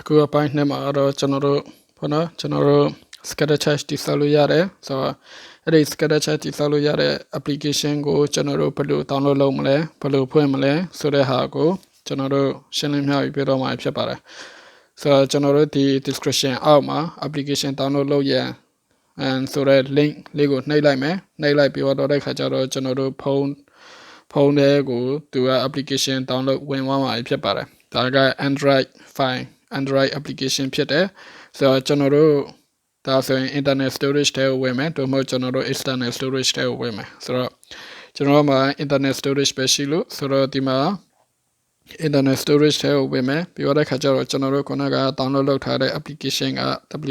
အခုအပိုင်းနှစ်မှာတော့ကျွန်တော်တို့ဘောနော်ကျွန်တော်တို့ scatter charge တည်ဆောက်လို့ရတယ်ဆိုတော့အဲ့ဒီ scatter charge တည်ဆောက်လို့ရတဲ့ application ကိုကျွန်တော်တို့ဘယ်လို download လုပ်မလဲဘယ်လိုဖွင့်မလဲဆိုတဲ့ဟာကိုကျွန်တော်တို့ရှင်းလင်းပြပြတော့မှာဖြစ်ပါတယ်ဆိုတော့ကျွန်တော်တို့ဒီ description အောက်မှာ application download လုပ်ရန် and ဆိုတဲ့ link လေးကိုနှိပ်လိုက်မယ်နှိပ်လိုက်ပြီးတော့တဲ့ခါကျတော့ကျွန်တော်တို့ဖုန်းဖုန်းထဲကိုသူက application download ဝင်သွားမှာဖြစ်ပါတယ်ဒါက Android file Android application ဖြစ်တယ်ဆိုတော့ကျွန်တော်တို့ဒါဆိုရင် internet storage ထဲကိုဝင်မယ်တို့မဟုတ်ကျွန်တော်တို့ external storage ထဲကိုဝင်မယ်ဆိုတော့ကျွန်တော်တို့မှာ internet storage ပဲရှိလို့ဆိုတော့ဒီမှာ internet storage ထဲကိုဝင်မယ်ပြီးတော့ခါကျတော့ကျွန်တော်တို့ခုနက download လုပ်ထားတဲ့ application က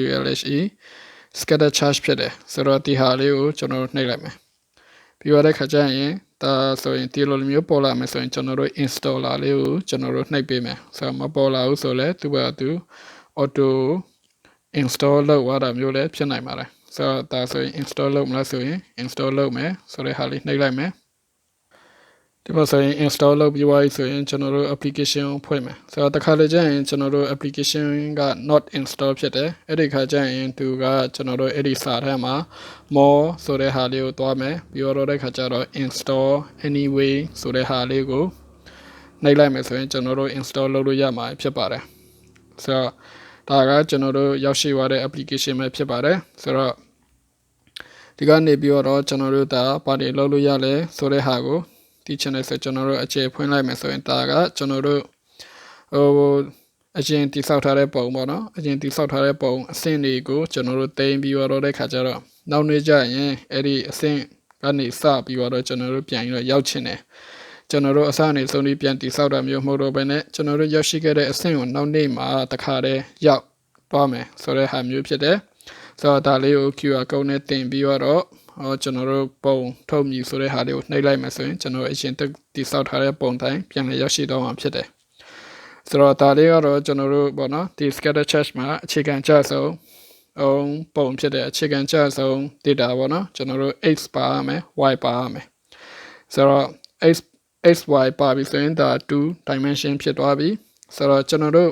WLHE scatter charge ဖြစ်တယ်ဆိုတော့ဒီဟာလေးကိုကျွန်တော်တို့နှိပ်လိုက်မယ် ပြီးတော့ခါကျရင်ဒါဆိုရင်ဒီလိုမျိုးပေါ်လာမယ်ဆိုရင်ကျွန်တော်တို့ installer လေးကိုကျွန်တော်တို့နှိပ်ပေးမယ်ဆိုတော့မပေါ်လာဘူးဆိုလဲသူကသူ auto install လုပ်ရတာမျိုးလည်းဖြစ်နိုင်ပါတယ်ဆိုတော့ဒါဆိုရင် install လုပ်မလားဆိုရင် install လုပ်မယ်ဆိုတဲ့ဟာလေးနှိပ်လိုက်မယ် ဒီမှာဆိုရင် install လုပ်ပြီးသွားပြီဆိုရင်ကျွန်တော်တို့ application ကိုဖွင့်မယ်ဆိုတော့တစ်ခါလေကျရင်ကျွန်တော်တို့ application က not install ဖြစ်တယ်အဲ့ဒီခါကျရင်သူကကျွန်တော်တို့အဲ့ဒီစာထဲမှာ more ဆိုတဲ့ဟာလေးကိုတွားမယ်ပြီးတော့တဲ့ခါကျတော့ install anyway ဆိုတဲ့ဟာလေးကိုနှိပ်လိုက်မယ်ဆိုရင်ကျွန်တော်တို့ install လုပ်လို့ရမှာဖြစ်ပါတယ်ဆိုတော့ဒါကကျွန်တော်တို့ရောက်ရှိသွားတဲ့ application ပဲဖြစ်ပါတယ်ဆိုတော့ဒီကနေပြီးတော့ကျွန်တော်တို့ဒါပါတီလုပ်လို့ရလဲဆိုတဲ့ဟာကို ဒီ channel ဆိုကျွန်တော်တို့အခြေဖွင့်လိုက်မယ်ဆိုရင်ဒါကကျွန်တော်တို့ဟိုအရင်တိဆောက်ထားတဲ့ပုံပေါ့နော်အရင်တိဆောက်ထားတဲ့ပုံအဆင့်တွေကိုကျွန်တော်တို့တင်ပြီးတော့တဲ့ခါကျတော့နောက်နေ့ကျရင်အဲ့ဒီအဆင့်ကနေစပြီးတော့ကျွန်တော်တို့ပြန်ပြီးတော့ရောက်ချင်တယ်ကျွန်တော်တို့အစအနေဆုံးပြီးပြန်တိဆောက်တာမျိုးမဟုတ်တော့ဘဲနဲ့ကျွန်တော်တို့ရောက်ရှိခဲ့တဲ့အဆင့်ကိုနောက်နေ့မှာတခါတည်းရောက်သွားမယ်ဆိုတဲ့ဟာမျိုးဖြစ်တယ်ဆိုတော့ဒါလေးကို QR code နဲ့တင်ပြီးတော့ ဟောကျွန်တော်တို့ပုံထုတ်မြည်ဆိုတဲ့ဟာလေးကိုနှိပ်လိုက်မယ်ဆိုရင်ကျွန်တော်အရင်တိဆောက်ထားတဲ့ပုံတိုင်းပြန်လည်ရောက်ရှိတော့မှာဖြစ်တယ်ဆိုတော့ဒါလေးကတော့ကျွန်တော်တို့ပေါ့နော်ဒီ scatter charge မှာအခြေခံကျဆုံးအောင်ပုံဖြစ်တဲ့အခြေခံကျဆုံး data ပေါ့နော်ကျွန်တော်တို့ x ပါရမယ် y ပါရမယ်ဆိုတော့ x x y ပါပြီဆိုရင်ဒါ2 dimension ဖြစ်သွားပြီဆိုတော့ကျွန်တော်တို့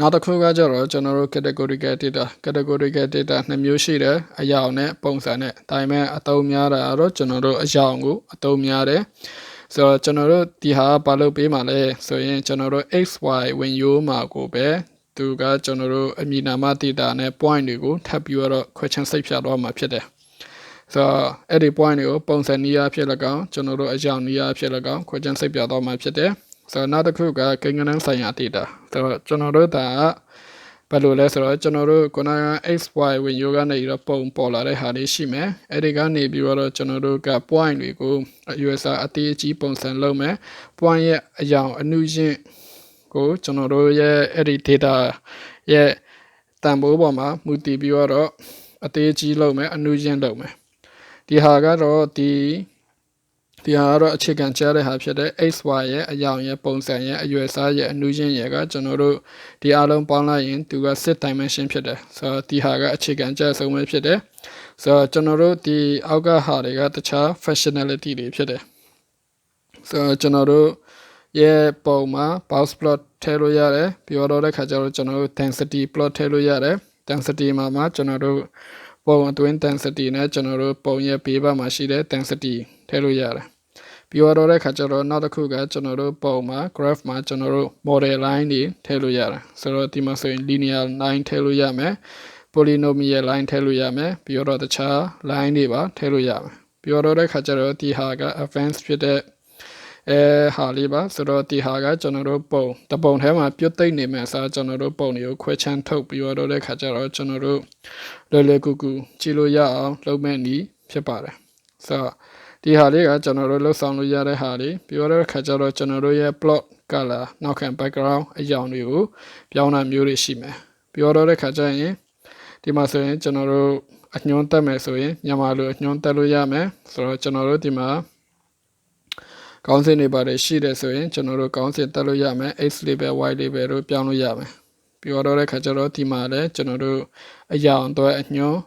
နောက်တစ်ခုကကြတော့ကျွန်တော်တို့ categorical data categorical data နှစ်မျိုးရှိတယ်အယောင်နဲ့ပုံစံနဲ့ဒါပေမဲ့အသုံးများတာကတော့ကျွန်တော်တို့အယောင်ကိုအသုံးများတယ်ဆိုတော့ကျွန်တော်တို့ဒီဟာဘာလို့ပေးမှာလဲဆိုရင်ကျွန်တော်တို့ xy ဝင်ရိုးမှာကိုပဲသူကကျွန်တော်တို့အမည်နာမ data နဲ့ point တွေကိုထပ်ပြီးတော့ခွဲခြမ်းစိတ်ဖြတ်တော့မှာဖြစ်တယ်ဆိုတော့အဲ့ဒီ point တွေကိုပုံစံနည်းအားဖြင့်၎င်းကျွန်တော်တို့အကြောင်းနည်းအားဖြင့်၎င်းခွဲခြမ်းစိတ်ပြတော့မှာဖြစ်တယ် ဆိုတော့နောက်တစ်ခုကကိန်းဂဏန်းဆိုင်ရာ data ဆိုတော့ကျွန်တော်တို့ဒါဘယ်လိုလဲဆိုတော့ကျွန်တော်တို့ခုနက xy ဝင်ယောကနေပြီးတော့ပုံပေါ်လာတဲ့ဟာလေးရှိမယ်အဲ့ဒီကနေပြီးတော့ကျွန်တော်တို့က point တွေကို user အသေးအကြီးပုံစံလုပ်မယ် point ရဲ့အယောင်အနုချင်းကိုကျွန်တော်တို့ရဲ့အဲ့ဒီ data ရဲ့တန်ဖိုးပေါ်မှာမူတည်ပြီးတော့အသေးအကြီးလုပ်မယ်အနုချင်းလုပ်မယ်ဒီဟာကတော့ဒီ ဒီဟာကတော့အခြေခံချတဲ့ဟာဖြစ်တဲ့ xy ရဲ့အယောင်ရဲ့ပုံစံရဲ့အရွယ်စားရဲ့အနူးချင်းရဲ့ကကျွန်တော်တို့ဒီအလုံးပေါင်းလိုက်ရင်သူက6 dimension ဖြစ်တယ်ဆိုတော့ဒီဟာကအခြေခံချဆုံးပဲဖြစ်တယ်ဆိုတော့ကျွန်တော်တို့ဒီအောက်ကဟာတွေကတခြား functionality တွေဖြစ်တယ်ဆိုတော့ကျွန်တော်တို့ရဲ့ပုံမှာ box plot ထည့်လို့ရတယ်ပြီးတော့တဲ့ခါကျတော့ကျွန်တော်တို့ density plot ထည့်လို့ရတယ် density မှာမှာကျွန်တော်တို့ပုံအတွင်း density နဲ့ကျွန်တော်တို့ပုံရဲ့ဘေးဘက်မှာရှိတဲ့ density ထည့်လို့ရတယ် ပြီးတော့တဲ့ခါကျတော့နောက်တစ်ခုကကျွန်တော်တို့ပုံမှာ graph မှာကျွန်တော်တို့ model line တွေထည့်လို့ရတယ်ဆိုတော့ဒီမှာဆိုရင် linear line ထည့်လို့ရမယ် polynomial line ထည့်လို့ရမယ်ပြီးတော့တခြား line တွေပါထည့်လို့ရမယ်ပြီးတော့တဲ့ခါကျတော့ဒီဟာက advanced ဖြစ်တဲ့အဲဟာလေးပါဆိုတော့ဒီဟာကကျွန်တော်တို့ပုံတပုံထဲမှာပြုတ်သိမ့်နေမယ်ဆိုတော့ကျွန်တော်တို့ပုံတွေကိုခွဲချမ်းထုတ်ပြီးတော့တဲ့ခါကျတော့ကျွန်တော်တို့လွယ်လွယ်ကူကူကြည့်လို့ရအောင်လုပ်မဲ့နည်းဖြစ်ပါတယ်ဆိုတော့ ဒီဟာလေးကကျွန်တော်တို့လှုပ်ဆောင်လို့ရတဲ့ဟာလေးပြီးတော့ခါကျတော့ကျွန်တော်တို့ရဲ့ plot color နောက်ခံ background အကြောင်းတွေကိုပြောင်းတာမျိုးတွေရှိမယ်ပြီးတော့တဲ့ခါကျရင်ဒီမှာဆိုရင်ကျွန်တော်တို့အညွှန်းတက်မယ်ဆိုရင်မြန်မာလိုအညွှန်းတက်လို့ရမယ်ဆိုတော့ကျွန်တော်တို့ဒီမှာကောင်းစင်တွေပါတယ်ရှိတယ်ဆိုရင်ကျွန်တော်တို့ကောင်းစင်တက်လို့ရမယ် x label y label တို့ပြောင်းလို့ရမယ်ပြီးတော့တဲ့ခါကျတော့ဒီမှာလည်းကျွန်တော်တို့အရာအတွက်အညွှန်း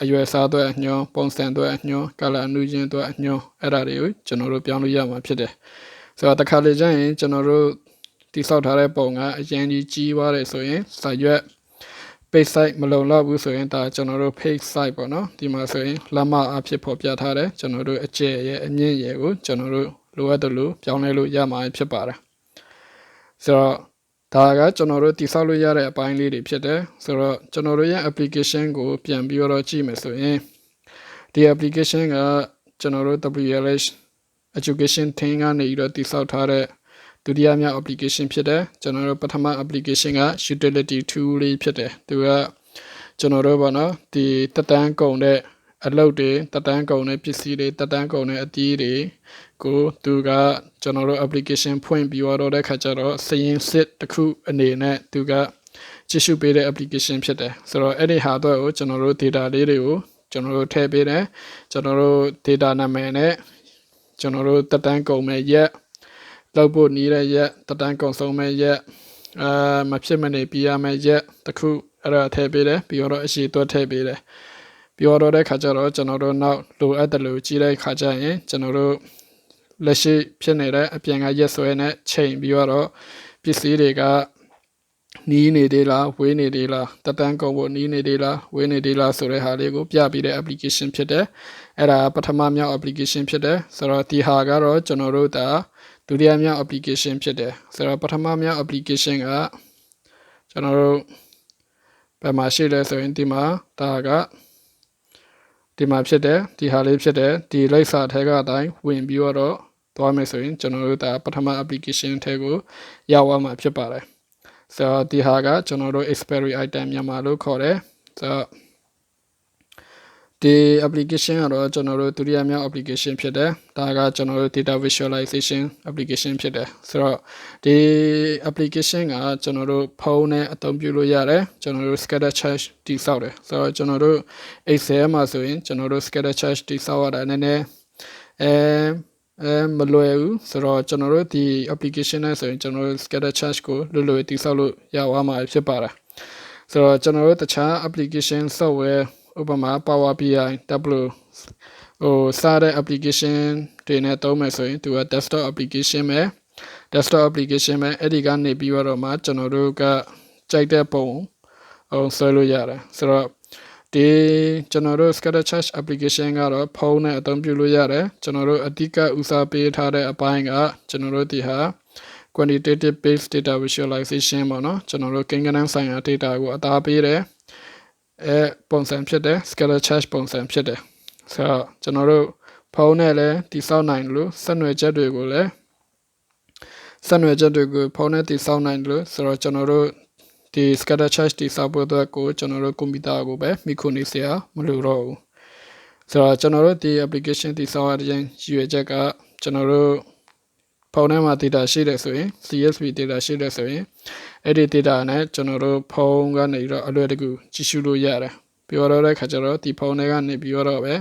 အရွယ်စားအတွက်အညွှန်းပုံစံအတွက်အညွှန်းကလာနူးချင်းအတွက်အညွှန်းအဲ့ဒါတွေကိုကျွန်တော်တို့ပြောင်းလို့ရမှာဖြစ်တယ်ဆိုတော့တစ်ခါလေကျရင်ကျွန်တော်တို့တိဆောက်ထားတဲ့ပုံကအရင်ကြီးကြီးသွားတယ်ဆိုရင်စာရွက် page site မလုံလောက်ဘူးဆိုရင်ဒါကျွန်တော်တို့ page site ပေါ့နော်ဒီမှာဆိုရင်လက်မအဖြစ်ဖော်ပြထားတယ်ကျွန်တော်တို့အကျယ်ရဲ့အမြင့်ရဲ့ကိုကျွန်တော်တို့လိုအပ်တယ်လို့ပြောင်းလဲလို့ရမှာဖြစ်ပါတယ်ဆိုတော့ ဒါကကျွန်တော်တို့တိဆောက်လို့ရတဲ့အပိုင်းလေးတွေဖြစ်တယ်ဆိုတော့ကျွန်တော်တို့ရဲ့ application ကိုပြန်ပြီးတော့ကြည့်မယ်ဆိုရင်ဒီ application ကကျွန်တော်တို့ WLH education team ကနေပြီးတော့တိဆောက်ထားတဲ့ဒုတိယမြောက် application ဖြစ်တယ်ကျွန်တော်တို့ပထမ application က utility tool လေးဖြစ်တယ်သူကကျွန်တော်တို့ပေါ့နော်ဒီတက်တန်းကုန်တဲ့ အလုပ်တွေတက်တန်းကုန်တဲ့ပစ္စည်းတွေတက်တန်းကုန်တဲ့အသီးတွေကိုသူကကျွန်တော်တို့ application ဖွင့်ပြီးတော့တဲ့ခါကျတော့စရင်စစ်တစ်ခုအနေနဲ့သူကကြည့်ရှုပေးတဲ့ application ဖြစ်တယ်ဆိုတော့အဲ့ဒီဟာတော့ကိုကျွန်တော်တို့ data လေးတွေကိုကျွန်တော်တို့ထည့်ပေးတယ်ကျွန်တော်တို့ data နာမည်နဲ့ကျွန်တော်တို့တက်တန်းကုန်မဲ့ရက်လောက်ဖို့နီးတဲ့ရက်တက်တန်းကုန်ဆုံးမဲ့ရက်အာမဖြစ်မနေပြရမယ့်ရက်တစ်ခုအဲ့ဒါထည့်ပေးတယ်ပြီးတော့အရှိသွတ်ထည့်ပေးတယ် ပြောတော့တဲ့ခါကျတော့ကျွန်တော်တို့နောက်လိုအပ်တယ်လို့ကြီးတဲ့ခါကျရင်ကျွန်တော်တို့လက်ရှိဖြစ်နေတဲ့အပြင်ကရက်ဆွဲနဲ့ချိန်ပြီးတော့ပစ္စည်းတွေကနီးနေသေးလားဝေးနေသေးလားတက်တန်းကုန်ဖို့နီးနေသေးလားဝေးနေသေးလားဆိုတဲ့ဟာလေးကိုပြပြီးတဲ့ application ဖြစ်တယ်အဲ့ဒါပထမမြောက် application ဖြစ်တယ်ဆိုတော့ဒီဟာကတော့ကျွန်တော်တို့ဒါဒုတိယမြောက် application ဖြစ်တယ်ဆိုတော့ပထမမြောက် application ကကျွန်တော်တို့ဘယ်မှာရှိလဲဆိုရင်ဒီမှာဒါက ဒီမှာဖြစ်တယ်ဒီဟာလေးဖြစ်တယ်ဒီလိပ်စာထဲကအတိုင်းဝင်ပြီးတော့သွားမယ်ဆိုရင်ကျွန်တော်တို့ဒါပထမ application ထဲကိုရောက်သွားမှာဖြစ်ပါတယ်ဆိုတော့ဒီဟာကကျွန်တော်တို့ expiry item မြန်မာလို့ခေါ်တယ်ဆိုတော့ ဒီ application ကတော့ကျွန်တော်တို့ဒုတိယမြောက် application ဖြစ်တယ်ဒါကကျွန်တော်တို့ data visualization application ဖြစ်တယ်ဆိုတော့ဒီ application ကကျွန်တော်တို့ဖုန်းနဲ့အသုံးပြုလို့ရတယ်ကျွန်တော်တို့ scatter charge တိစောက်တယ်ဆိုတော့ကျွန်တော်တို့ Excel မှာဆိုရင်ကျွန်တော်တို့ scatter charge တိစောက်ရတာနည်းနည်းအဲအဲမလွယ်ဘူးဆိုတော့ကျွန်တော်တို့ဒီ application နဲ့ဆိုရင်ကျွန်တော်တို့ scatter charge ကိုလွယ်လွယ်တိစောက်လို့ရသွားမှာဖြစ်ပါတယ်ဆိုတော့ကျွန်တော်တို့တခြား application software ဥပမာ Power BI Tableau ဟိုစားတဲ့ application တွေနဲ့သုံးမယ်ဆိုရင်သူက desktop application ပဲ desktop application ပဲအဲ့ဒီကနေပြီးတော့မှကျွန်တော်တို့ကကြိုက်တဲ့ပုံဟိုဆွဲလို့ရတယ်ဆိုတော့ဒီကျွန်တော်တို့ scatter charge application ကတော့ဖုန်းနဲ့အသုံးပြုလို့ရတယ်ကျွန်တော်တို့အဓိကဦးစားပေးထားတဲ့အပိုင်းကကျွန်တော်တို့ဒီဟာ quantitative based data visualization ပေါ့နော်ကျွန်တော်တို့ကိန်းဂဏန်းဆိုင်ရာ data ကိုအသားပေးတယ် အဲပုံစံဖြစ်တယ် scatter charge ပုံစံဖြစ်တယ်ဆိုတော့ကျွန်တော်တို့ဖုန်းနဲ့လည်းတိစောက်နိုင်လို့ဆက်နွယ်ချက်တွေကိုလည်းဆက်နွယ်ချက်တွေကိုဖုန်းနဲ့တိစောက်နိုင်လို့ဆိုတော့ကျွန်တော်တို့ဒီ scatter charge တိစောက်ဖို့အတွက်ကိုကျွန်တော်တို့ကွန်ပျူတာကိုပဲမိခုနေစရာမလိုတော့ဘူးဆိုတော့ကျွန်တော်တို့ဒီ application တိစောက်ရတဲ့ရည်ရွယ်ချက်ကကျွန်တော်တို့ဖုန်းထဲမှာ data ရှိတယ်ဆိုရင် CSV data ရှိတယ်ဆိုရင် အဲ့ဒီ data နဲ့ကျွန်တော်တို့ဖုန်းကနေပြီးတော့အလွယ်တကူကြည့်ရှုလို့ရတယ်ပြောတော့တဲ့ခါကျတော့ဒီဖုန်းတွေကနေပြီးတော့ပဲ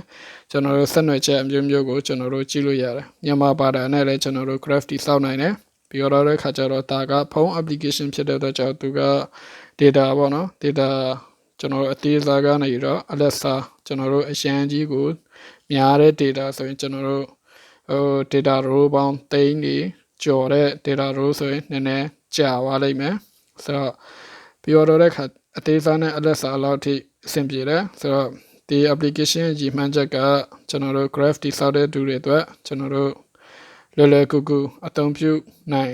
ကျွန်တော်တို့ဆက်နွယ်ချက်အမျိုးမျိုးကိုကျွန်တော်တို့ကြည့်လို့ရတယ်မြန်မာဘာသာနဲ့လည်းကျွန်တော်တို့ graph တိစောက်နိုင်တယ်ပြောတော့တဲ့ခါကျတော့ဒါကဖုန်း application ဖြစ်တဲ့အတွက်ကြောင့်သူက data ပေါ့နော် data ကျွန်တော်တို့အသေးစားကနေပြီးတော့ Alexa ကျွန်တော်တို့အရန်ကြီးကိုများတဲ့ data ဆိုရင်ကျွန်တော်တို့ဟို data row ပေါင်းသိန်းတွေကျော်တဲ့ data row ဆိုရင်နည်းနည်းကြာသွားလိမ့်မယ် ဆိုတော့ပြောတော့တဲ့ခါအသေးစားနဲ့ Alexa လောက်ထိအဆင်ပြေတယ်ဆိုတော့ဒီ application ရည်မှန်းချက်ကကျွန်တော်တို့ graph တိစောက်တဲ့သူတွေအတွက်ကျွန်တော်တို့လွယ်လွယ်ကူကူအသုံးပြုနိုင်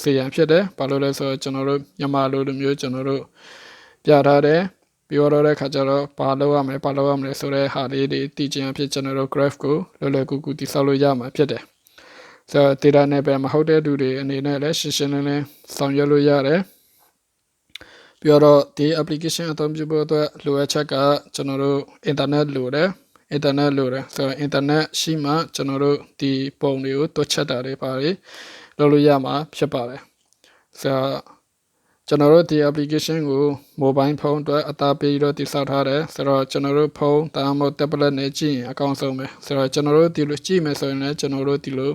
စေရန်ဖြစ်တယ်ဘာလို့လဲဆိုတော့ကျွန်တော်တို့မြန်မာလိုလိုမျိုးကျွန်တော်တို့ပြထားတယ်ပြောတော့တဲ့ခါကျတော့ဘာလုပ်ရမလဲဘာလုပ်ရမလဲဆိုတဲ့ဟာလေးတွေတည်ခြင်းအဖြစ်ကျွန်တော်တို့ graph ကိုလွယ်လွယ်ကူကူတိစောက်လို့ရမှာဖြစ်တယ်ဆိုတော့ data နဲ့ပဲမဟုတ်တဲ့သူတွေအနေနဲ့လည်းရှင်းရှင်းလင်းလင်းဆောင်ရွက်လို့ရတယ် ပြီးတော့ဒီ application အသုံးပြုဖို့အတွက်လိုအပ်ချက်ကကျွန်တော်တို့ internet လိုတယ် internet လိုတယ်ဆိုတော့ internet ရှိမှကျွန်တော်တို့ဒီပုံတွေကိုတွက်ချက်တာတွေပါလေလုပ်လို့ရမှာဖြစ်ပါတယ်ဆိုတော့ကျွန်တော်တို့ဒီ application ကို mobile phone အတွက်အသားပေးတော့တိစောက်ထားတယ်ဆိုတော့ကျွန်တော်တို့ဖုန်းဒါမှမဟုတ် tablet နဲ့ကြည့်ရင်အကောင်းဆုံးပဲဆိုတော့ကျွန်တော်တို့ဒီလိုကြည့်မယ်ဆိုရင်လည်းကျွန်တော်တို့ဒီလို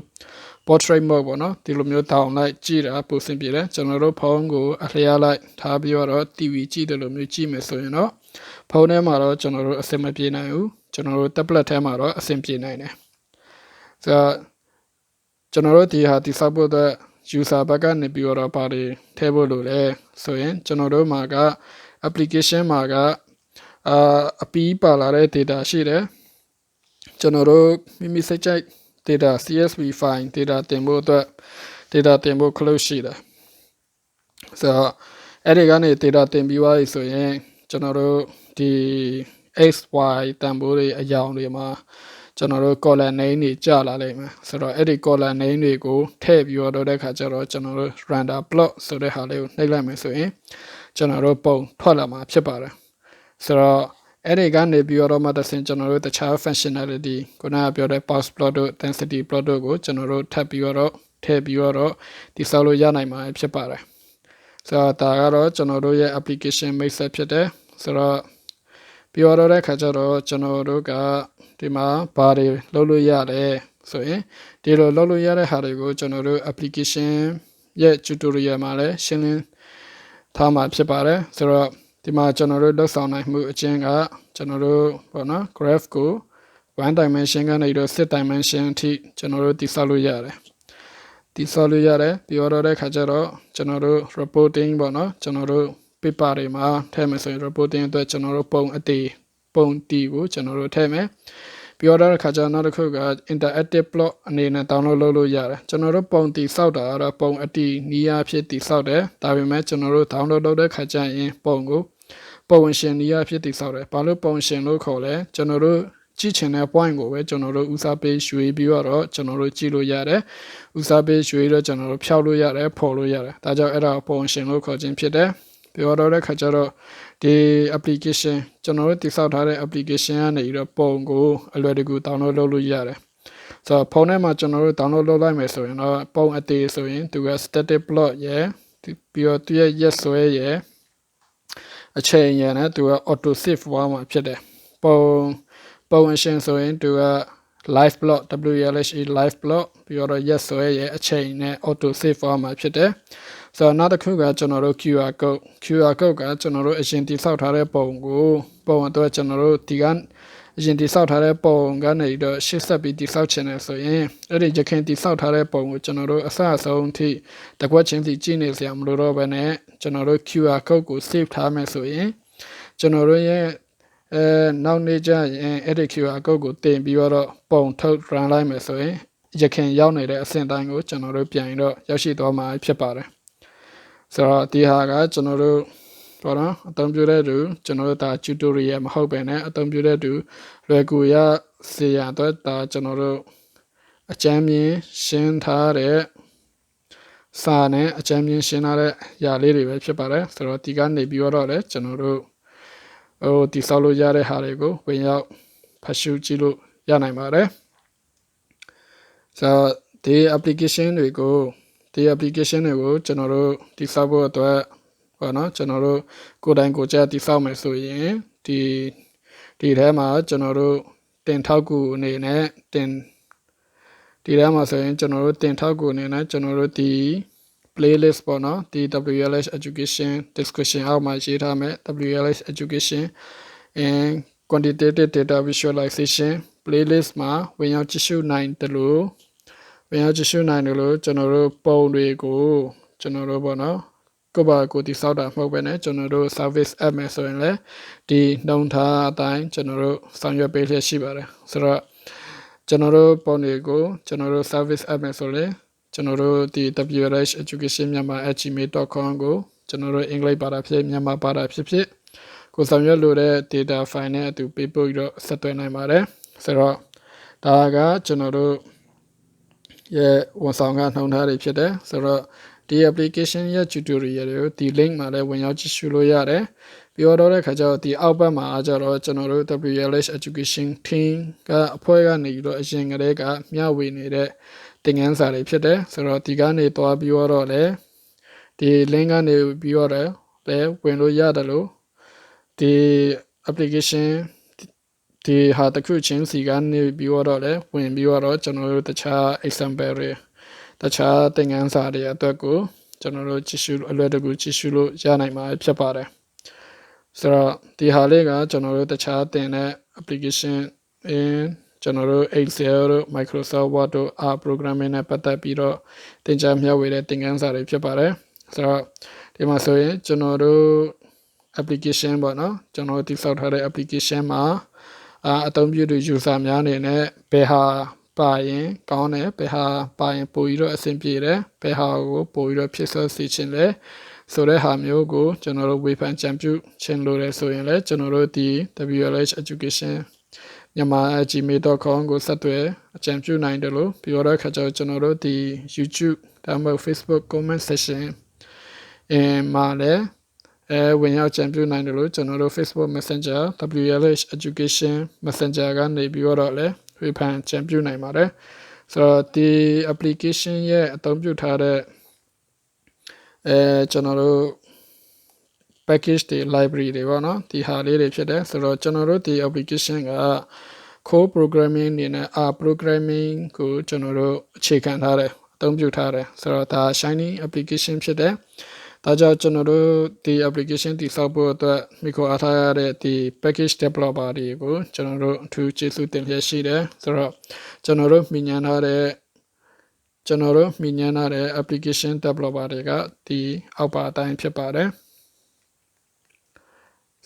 portrait mode ပေါ့နော်ဒီလိုမျိုးတောင်းလိုက်ကြည့်တာပိုဆင်ပြေတယ်ကျွန်တော်တို့ဖုန်းကိုအလျားလိုက်ထားပြီးတော့ TV ကြည့်တယ်လို့မျိုးကြည့်မယ်ဆိုရင်တော့ဖုန်းထဲမှာတော့ကျွန်တော်တို့အဆင်မပြေနိုင်ဘူးကျွန်တော်တို့ tablet ထဲမှာတော့အဆင်ပြေနိုင်တယ်ဆိုတော့ကျွန်တော်တို့ဒီဟာဒီ support အတွက်ရ user ဘက်ကနေပြီးတော့ပါတွေထည့်ဖို့လိုလဲဆိုရင်ကျွန်တော်တို့မှာက application မှာကအာအပီးပါလာတဲ့ data ရှိတယ်ကျွန်တော်တို့မိမိစိတ်ကြိုက် data CSV file data တင်ဖို့အတွက် data တင်ဖို့ close ရှိတယ်ဆိုတော့အဲ့ဒီကနေ data တင်ပြီးသွားပြီဆိုရင်ကျွန်တော်တို့ဒီ xy တန်ဖိုးတွေအယောင်တွေမှာကျွန်တော်တို့ column name တွေကြာလာလိမ့်မယ်ဆိုတော့အဲ့ဒီ column name တွေကိုထည့်ပြီးတော့တဲ့ခါကျတော့ကျွန်တော်တို့ random plot ဆိုတဲ့ဟာလေးကိုနှိပ်လိုက်မယ်ဆိုရင်ကျွန်တော်တို့ပုံထွက်လာမှာဖြစ်ပါတယ်ဆိုတော့ အဲ့ဒီကနေပြီးတော့မှတစ်ဆင့်ကျွန်တော်တို့တခြား functionality ခုနကပြောတဲ့ pause plot တို့ density plot တို့ကိုကျွန်တော်တို့ထပ်ပြီးတော့ထည့်ပြီးတော့ဒီဆောက်လို့ရနိုင်မှာဖြစ်ပါတယ်ဆိုတော့ဒါကတော့ကျွန်တော်တို့ရဲ့ application method ဖြစ်တယ်ဆိုတော့ပြောရတဲ့ခါကျတော့ကျွန်တော်တို့ကဒီမှာဘာတွေလုပ်လို့ရတယ်ဆိုရင်ဒီလိုလုပ်လို့ရတဲ့ဟာတွေကိုကျွန်တော်တို့ application ရဲ့ tutorial မှာလည်းရှင်းလင်းထားမှာဖြစ်ပါတယ်ဆိုတော့ ဒီမှာကျွန်တော်တို့လောက်ဆောင်နိုင်မှုအချင်းကကျွန်တော်တို့ပေါ့နော် graph ကို1 dimension ကနေတော့6 dimension အထိကျွန်တော်တို့တည်ဆောက်လို့ရတယ်တည်ဆောက်လို့ရတယ်ပြောရတဲ့ခါကျတော့ကျွန်တော်တို့ reporting ပေါ့နော်ကျွန်တော်တို့ paper တွေမှာထည့်မယ်ဆိုရင် reporting အတွက်ကျွန်တော်တို့ပုံအတေပုံတီကိုကျွန်တော်တို့ထည့်မယ် ပြောရတဲ့ခါကျတော့နောက်တစ်ခုက interactive plot အနေနဲ့ download လုပ်လို့ရတယ်ကျွန်တော်တို့ပုံတီစောက်တာကတော့ပုံအတီနီးရဖြစ်တီစောက်တယ်ဒါပေမဲ့ကျွန်တော်တို့ download လုပ်တဲ့ခါကျရင်ပုံကိုပုံရှင်နီးရဖြစ်တီစောက်တယ်ဘာလို့ပုံရှင်လို့ခေါ်လဲကျွန်တော်တို့ကြည့်ချင်တဲ့ point ကိုပဲကျွန်တော်တို့ဦးစားပေးရွှေ့ပြီးတော့ကျွန်တော်တို့ကြည့်လို့ရတယ်ဦးစားပေးရွှေ့တော့ကျွန်တော်တို့ဖြောက်လို့ရတယ်ဖော်လို့ရတယ်ဒါကြောင့်အဲ့ဒါပုံရှင်လို့ခေါ်ခြင်းဖြစ်တယ်ပြောတော့တဲ့ခါကျတော့ ဒီ application ကျွန်တော်တို့တည်ဆောက်ထားတဲ့ application ကနေပြီးတော့ပုံကိုအလွယ်တကူ download လုပ်လို့ရတယ်ဆိုတော့ဖုန်းထဲမှာကျွန်တော်တို့ download လုပ်လိုက်မယ်ဆိုရင်တော့ပုံအသေးဆိုရင်သူက static plot ရယ်ပြီးတော့သူရဲ့ yes ဆွဲရယ်အချိန်ရယ်နဲ့သူက auto save သွားမှာဖြစ်တယ်ပုံပုံအရှင်ဆိုရင်သူက live block WLHE live block ပြီးတော့ yes ဆိုရဲအချိန်နဲ့ auto save သွားမှာဖြစ်တယ် ဆိုတော့နောက်တစ်ခုကကျွန်တော်တို့ QR code QR code ကကျွန်တော်တို့အရင်တိစောက်ထားတဲ့ပုံကိုပုံအတွက်ကျွန်တော်တို့ဒီကအရင်တိစောက်ထားတဲ့ပုံကနေတော့ရှစ်ဆက်ပြီးတိစောက်ချင်တယ်ဆိုရင်အဲ့ဒီရခင်တိစောက်ထားတဲ့ပုံကိုကျွန်တော်တို့အစအဆုံးအထိတကွက်ချင်းစီကြည့်နေစရာမလိုတော့ဘဲနဲ့ကျွန်တော်တို့ QR code ကို save ထားမယ်ဆိုရင်ကျွန်တော်တို့ရဲ့အဲနောက်နေ့ကျရင်အဲ့ဒီ QR code ကိုတင်ပြီးတော့ပုံထုတ် run လိုက်မယ်ဆိုရင်ရခင်ရောက်နေတဲ့အဆင့်တိုင်းကိုကျွန်တော်တို့ပြန်တော့ရောက်ရှိသွားမှာဖြစ်ပါတယ် ဆိုတော့ဒီဟာကကျွန်တော်တို့ပေါ့နော်အသုံးပြုတဲ့သူကျွန်တော်တို့ဒါ tutorial မဟုတ်ပဲねအသုံးပြုတဲ့သူလွယ်ကူရစေရအတွက်ဒါကျွန်တော်တို့အကြမ်းမြင်ရှင်းထားတဲ့စာနဲ့အကြမ်းမြင်ရှင်းထားတဲ့ຢာလေးတွေပဲဖြစ်ပါတယ်ဆိုတော့ဒီကနေပြီးတော့လည်းကျွန်တော်တို့ဟိုတိဆောက်လို့ရတဲ့ဟာတွေကိုဝင်ရောက်ဖတ်ရှုကြည့်လို့ရနိုင်ပါတယ်ဆိုတော့ဒီ application တွေကို ဒီ application တွေကိုကျွန်တော်တို့တိဆောက်ဖို့အတွက်ဟောနော်ကျွန်တော်တို့ကိုယ်တိုင်ကိုယ်ကျတိဆောက်မယ်ဆိုရင်ဒီဒီထဲမှာကျွန်တော်တို့တင်ထောက်ကူအနေနဲ့တင်ဒီထဲမှာဆိုရင်ကျွန်တော်တို့တင်ထောက်ကူအနေနဲ့ကျွန်တော်တို့ဒီ playlist ပေါ့နော်ဒီ WLS education discussion အောက်မှာရေးထားမယ် WLS education and quantitative data visualization playlist မှာဝင်ရောက်ကြည့်ရှုနိုင်တယ်လို့ ဝင်ရောက်ကြည့်ရှုနိုင်တယ်လို့ကျွန်တော်တို့ပုံတွေကိုကျွန်တော်တို့ပေါ့နော်ကိုပါကိုတိစောက်တာမဟုတ်ပဲねကျွန်တော်တို့ service app မယ်ဆိုရင်လည်းဒီနှုံထားအတိုင်းကျွန်တော်တို့ဆောင်ရွက်ပေးလျက်ရှိပါတယ်ဆိုတော့ကျွန်တော်တို့ပုံတွေကိုကျွန်တော်တို့ service app မယ်ဆိုရင်ကျွန်တော်တို့ဒီ WRH education မြန်မာ @gmail.com ကိုကျွန်တော်တို့အင်္ဂလိပ်ဘာသာဖြစ်မြန်မာဘာသာဖြစ်ဖြစ်ကိုဆောင်ရွက်လိုတဲ့ data file နဲ့အတူပေးပို့ပြီးတော့ဆက်သွယ်နိုင်ပါတယ်ဆိုတော့ဒါကကျွန်တော်တို့ ရဲ့ဝန်ဆောင်ကနှုံထားတွေဖြစ်တယ်ဆိုတော့ဒီ application ရဲ့ tutorial တွေကိုဒီ link မှာလည်းဝင်ရောက်ကြည့်ရှုလို့ရတယ်ပြောတော့တဲ့ခါကျတော့ဒီအောက်ဘက်မှာကျတော့ကျွန်တော်တို့ WLH education team ကအဖွဲ့ကနေပြီးတော့အရင်ကတည်းကမျှဝေနေတဲ့သင်ခန်းစာတွေဖြစ်တယ်ဆိုတော့ဒီကနေသွားပြီးတော့လေဒီ link ကနေပြီးတော့လည်းဝင်လို့ရတယ်လို့ဒီ application ဒီဟာတစ်ခုချင်းစီကနေပြီးတော့လည်းဝင်ပြီးတော့ကျွန်တော်တို့တခြား example တွေတခြားသင်ခန်းစာတွေအတွက်ကိုကျွန်တော်တို့ကြည့်ရှုအလွယ်တကူကြည့်ရှုလို့ရနိုင်မှာဖြစ်ပါတယ်ဆိုတော့ဒီဟာလေးကကျွန်တော်တို့တခြားသင်တဲ့ application in ကျွန်တော်တို့ Excel တို့ Microsoft Word တို့ R programming နဲ့ပတ်သက်ပြီးတော့သင်ကြားမျှဝေတဲ့သင်ခန်းစာတွေဖြစ်ပါတယ်ဆိုတော့ဒီမှာဆိုရင်ကျွန်တော်တို့ application ပေါ့နော်ကျွန်တော်တိစောက်ထားတဲ့ application မှာ အာအသုံးပြုသူ user များအနေနဲ့ဘယ်ဟာပါရင်ကောင်းတယ်ဘယ်ဟာပါရင်ပိုပြီးတော့အဆင်ပြေတယ်ဘယ်ဟာကိုပိုပြီးတော့ဖြစ်စေချင်လဲဆိုတဲ့ဟာမျိုးကိုကျွန်တော်တို့ဝေဖန်ကြံပြုခြင်းလို့ရဆိုရင်လည်းကျွန်တော်တို့ဒီ WLH education မြန်မာ gmail.com ကိုဆက်သွယ်အကြံပြုနိုင်တယ်လို့ပြောတော့ခါကျတော့ကျွန်တော်တို့ဒီ YouTube ဒါမှမဟုတ် Facebook comment section အင်းမှာလည်း အဲဝင်ရောက်ကြံပြုနိုင်တယ်လို့ကျွန်တော်တို့ Facebook Messenger WLH Education Messenger ကနေပြီးတော့လည်းဝေဖန်ကြံပြုနိုင်ပါတယ်ဆိုတော့ဒီ application ရဲ့အသုံးပြုထားတဲ့အဲကျွန်တော်တို့ package တွေ library တွေပေါ့နော်ဒီဟာလေးတွေဖြစ်တယ်ဆိုတော့ကျွန်တော်တို့ဒီ application က core programming အနေနဲ့ R programming ကိုကျွန်တော်တို့အခြေခံထားတယ်အသုံးပြုထားတယ်ဆိုတော့ဒါ shiny application ဖြစ်တယ် ဒါကြောင့်ကျွန်တော်တို့ဒီ application တည်ဆောက်ဖို့အတွက်မိခိုအားထားရတဲ့ဒီ package developer တွေကိုကျွန်တော်တို့အထူးကျေးဇူးတင်လျက်ရှိတယ်ဆိုတော့ကျွန်တော်တို့မြင်ညာထားတဲ့ကျွန်တော်တို့မြင်ညာထားတဲ့ application developer တွေကဒီအောက်ပါအတိုင်းဖြစ်ပါတယ်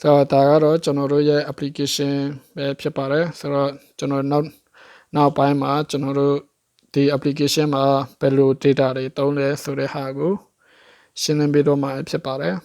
ဆိုတော့ဒါကတော့ကျွန်တော်တို့ရဲ့ application ပဲဖြစ်ပါတယ်ဆိုတော့ကျွန်တော်နောက်နောက်ပိုင်းမှာကျွန်တော်တို့ဒီ application မှာဘယ်လို data တွေသုံးလဲဆိုတဲ့ဟာကို ရှင်းလင်းပေးတော့မှာဖြစ်ပါတယ်